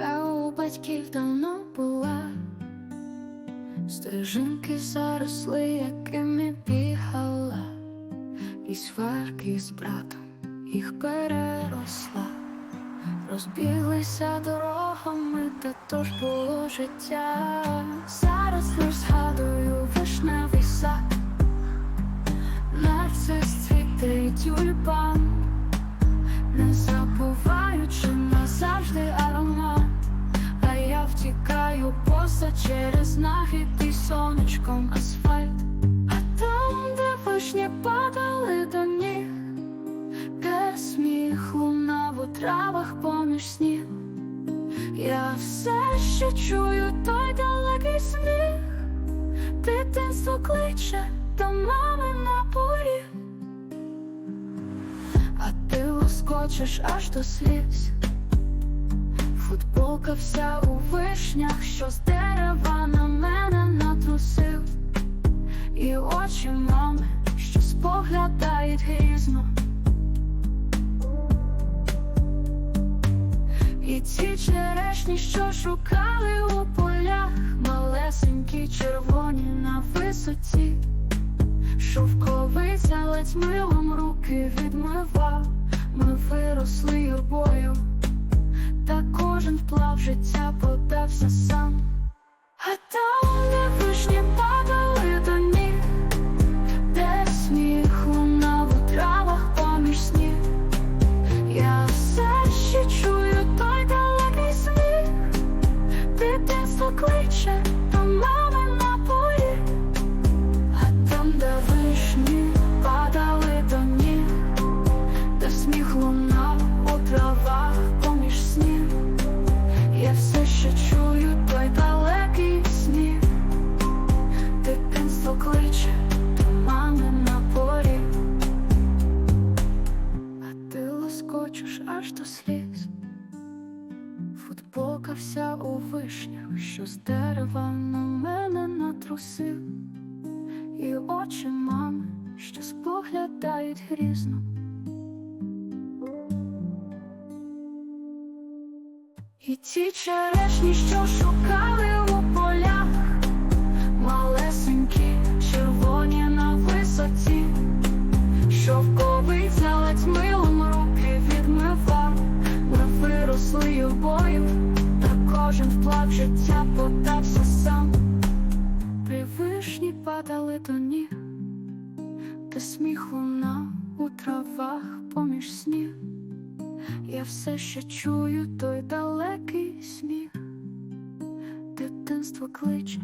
А у батьків давно була. Стежинки заросли, якими бігала, і сварки з братом їх переросла, розбіглися дорогами, та то ж було життя. Зараз лиш згадую вишневий сад, нарцис цвіте й тюльпан, втікаю через нахід сонечком асфальт. А там, де вишні падали до ніг, де сміх лунав у травах поміж сніг. Я все ще чую той далекий сміх, дитинство кличе до мами на поріг. А ти лоскочеш аж до сліз. Футболка у вишнях, що з дерева на мене натрусив, і очі мами, що споглядають грізно. І ці черешні, що шукали у полях, малесенькі червоні на висоті, шовковиця ледь милом руки відмивав, ми виросли юрбою та кожен вплав життя подався сам. Лоскочеш аж до сліз. Футболка вся у вишнях, що з дерева на мене натрусив, і очі мами, що споглядають грізно. І ті черешні, що шукали у полях, малесенькі, червоні на висоті, кожен вплав життя подався сам. При вишні падали до ніг, та сміх луна у травах поміж сніг. Я все ще чую той далекий сміх, дитинство кличе